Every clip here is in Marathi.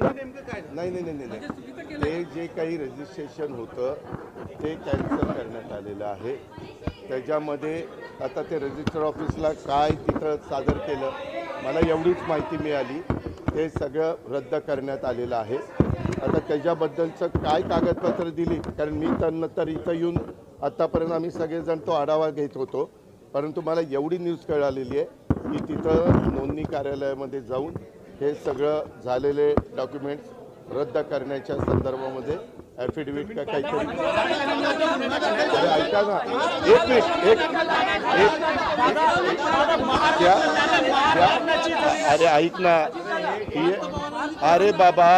नाही नाही नाही नाही नाही. ते जे काही रजिस्ट्रेशन होतं ते कॅन्सल करण्यात आलेलं आहे. त्याच्यामध्ये आता ते रजिस्टर ऑफिसला काय तिथं सादर केलं मला एवढीच माहिती मिळाली. ते सगळं रद्द करण्यात आलेलं आहे. आता त्याच्याबद्दलचं काय कागदपत्र दिली? कारण मी त्यांना तर इथं येऊन आत्तापर्यंत आम्ही सगळेजण तो आढावा घेत होतो. परंतु मला एवढी न्यूज कळालेली आहे की तिथं नोंदणी कार्यालयामध्ये जाऊन हे सगळं झालेले डॉक्युमेंट्स रद्द करण्याच्या संदर्भामध्ये ॲफिडेव्हिट का काहीतरी अरे ऐका ना. एक मिनिट एक अरे ऐक ना. ही अरे बाबा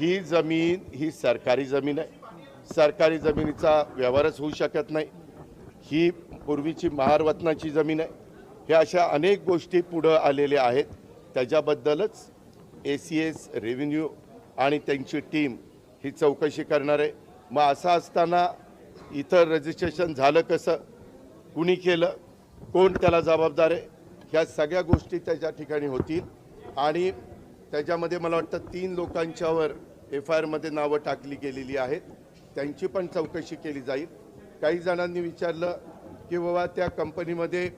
ही जमीन ही सरकारी जमीन आहे. सरकारी जमिनीचा व्यवहारच होऊ शकत नाही. ही पूर्वीची महारवतनाची जमीन आहे. ह्या अशा अनेक गोष्टी पुढं आलेल्या आहेत. त्याच्याबद्दलच ए सी एस रेव्हेन्यू आणि त्यांची टीम ही चौकशी करणार आहे. मग असं असताना इथं रजिस्ट्रेशन झालं कसं? कुणी केलं? कोण त्याला जबाबदार आहे? ह्या सगळ्या गोष्टी त्याच्या ठिकाणी होतील. आणि त्याच्यामध्ये मला वाटतं तीन लोकांच्यावर एफ आय आरमध्ये नावं टाकली गेलेली आहेत. त्यांची पण चौकशी केली जाईल. काही जणांनी विचारलं की बाबा त्या कंपनीमध्ये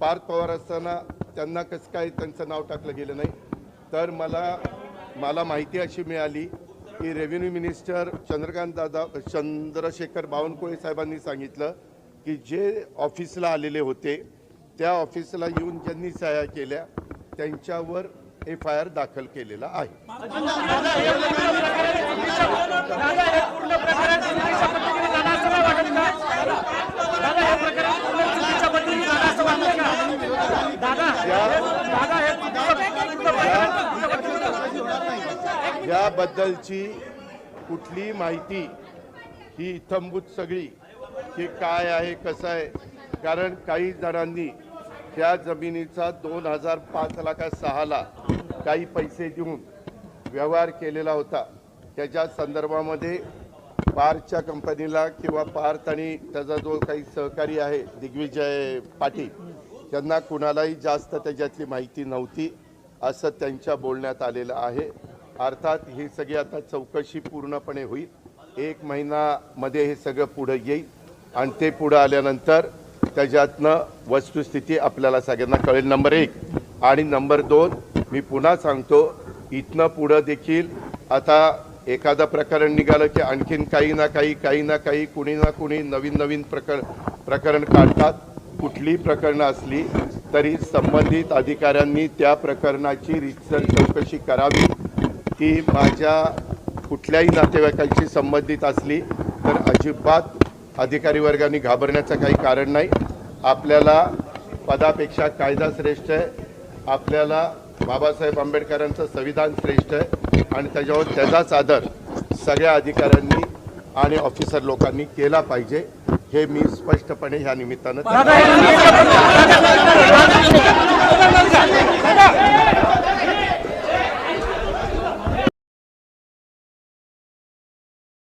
पार्थ पवार असताना त्यांना कसं काय त्यांचं नाव टाकलं गेलं नाही. तर मला मला माहिती अशी मिळाली की रेव्हेन्यू मिनिस्टर चंद्रकांत दादा चंद्रशेखर बावनकुळे साहेबांनी सांगितलं की जे ऑफिसला आलेले होते त्या ऑफिसला येऊन ज्यांनी सह्या केल्या त्यांच्यावर एफ आय आर दाखल केलेला आहे. याबद्दलची कुठली माहिती ही इथंभूत सगळी की काय आहे कसं आहे? कारण काही जणांनी त्या जमिनीचा दोन हजार पाच लाखा सहाला काही पैसे देऊन व्यवहार केलेला होता. त्याच्या संदर्भामध्ये पारच्या कंपनीला किंवा पार्थ आणि त्याचा जो काही सहकारी आहे दिग्विजय पाटील त्यांना कुणालाही जास्त त्याच्यातली माहिती नव्हती असं त्यांच्या बोलण्यात आलेलं आहे. अर्थात ही सगळी आता चौकशी पूर्णपणे होईल. एक महिनामध्ये हे सगळं पुढं येईल आणि ते पुढं आल्यानंतर त्याच्यातनं वस्तुस्थिती आपल्याला सगळ्यांना कळेल. नंबर एक. आणि नंबर दोन मी पुन्हा सांगतो इथनं पुढं देखील आता एखादं प्रकरण निघालं की आणखीन काही ना काही काही ना काही कुणी ना कुणी नवीन नवीन प्रकर प्रकरण काढतात. कुठली प्रकरणं असली तरी संबंधित अधिकाऱ्यांनी त्या प्रकरणाची रितसर चौकशी करावी. ती माझ्या कुठल्याही नातेवाईकांशी संबंधित असली तर अजिबात अधिकारी वर्गाने घाबरण्याचं काही कारण नाही. आपल्याला पदापेक्षा कायदा श्रेष्ठ आहे. आपल्याला बाबासाहेब आंबेडकरांचं संविधान श्रेष्ठ आहे. आणि त्याच्यावर त्याचाच आदर सगळ्या अधिकाऱ्यांनी आणि ऑफिसर लोकांनी केला पाहिजे हे मी स्पष्टपणे ह्या निमित्तानं